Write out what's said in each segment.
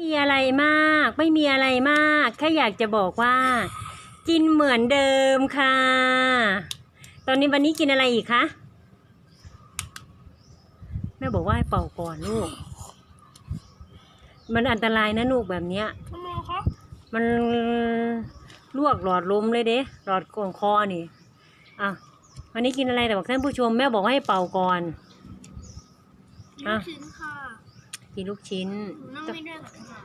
มีอะไรมาก ไม่มีอะไรมากแค่อยากจะบอกว่า กินเหมือนเดิมค่ะ ตอนนี้วันนี้กินอะไรอีกคะแม่บอกว่าให้เป่าก่อนลูก มันอันตรายนะลูกแบบเนี้ยทำไมคะมันลวกหลอดลมเลยเด้หลอดกลคอนี่อะวันนี้กินอะไรแต่บอกท่านผู้ชมแม่บอกว่าให้เป่าก่อนลูกชิ้นค่ะ กินลูกชิ้นหนูนั่งไม่ได้ค่ะ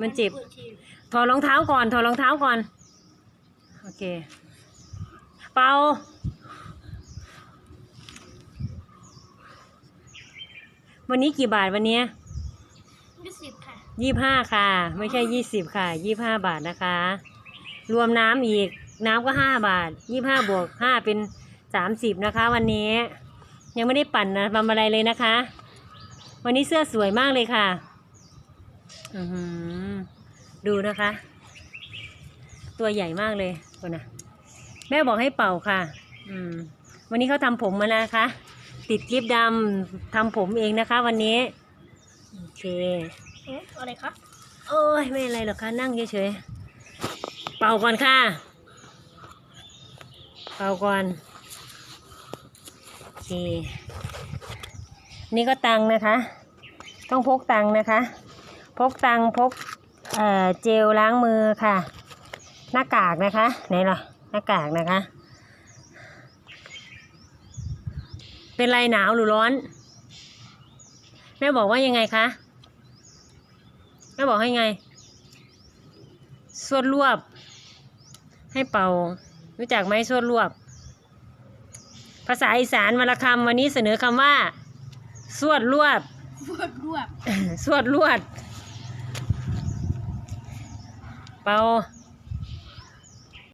มันเจ็บปิดทีถอดรองเท้าก่อน ถอดรองเท้าก่อน โอเค เป่าวันนี้กี่บาทวันเนี้ยยี่สิบค่ะ ยี่ห้าค่ะ ไม่ใช่ยี่สิบค่ะ ยี่ห้าบาทนะคะ รวมน้ำอีก น้ำก็ห้าบาท ยี่ห้าบวกห้าเป็นสามสิบนะคะ วันนี้ ยังไม่ได้ปั่นนะทำอะไรเลยนะคะ วันนี้เสื้อสวยมากเลยค่ะอือหือดูนะคะ ตัวใหญ่มากเลยคนนะแม่บอกให้เป่าค่ะ อืม วันนี้เขาทำผมมานะคะ ติดกิ๊บดำทำผมเองนะคะ วันนี้โอเคเอ๊ะอะไรคะโอ้ยไม่อะไรหรอกค่ะนั่งเฉยๆเป่าก่อนค่ะ เป่าก่อนโอเคนี่ก็ตังค์นะคะ ต้องพกตังค์นะคะ พกตังพกเอ่อเจลล้างมือค่ะ หน้ากากนะคะไหนล่ะหน้ากากนะคะ เป็นไรหนาวหรือร้อนแม่บอกว่ายังไงคะแม่บอกให้ไงสวดรวบ ให้เป่า รู้จักไหมสวดรวบ ภาษาอีสานวรรณคำวันนี้เสนอคำว่าสวดรวบ สวดรวด สวดรวด เป่า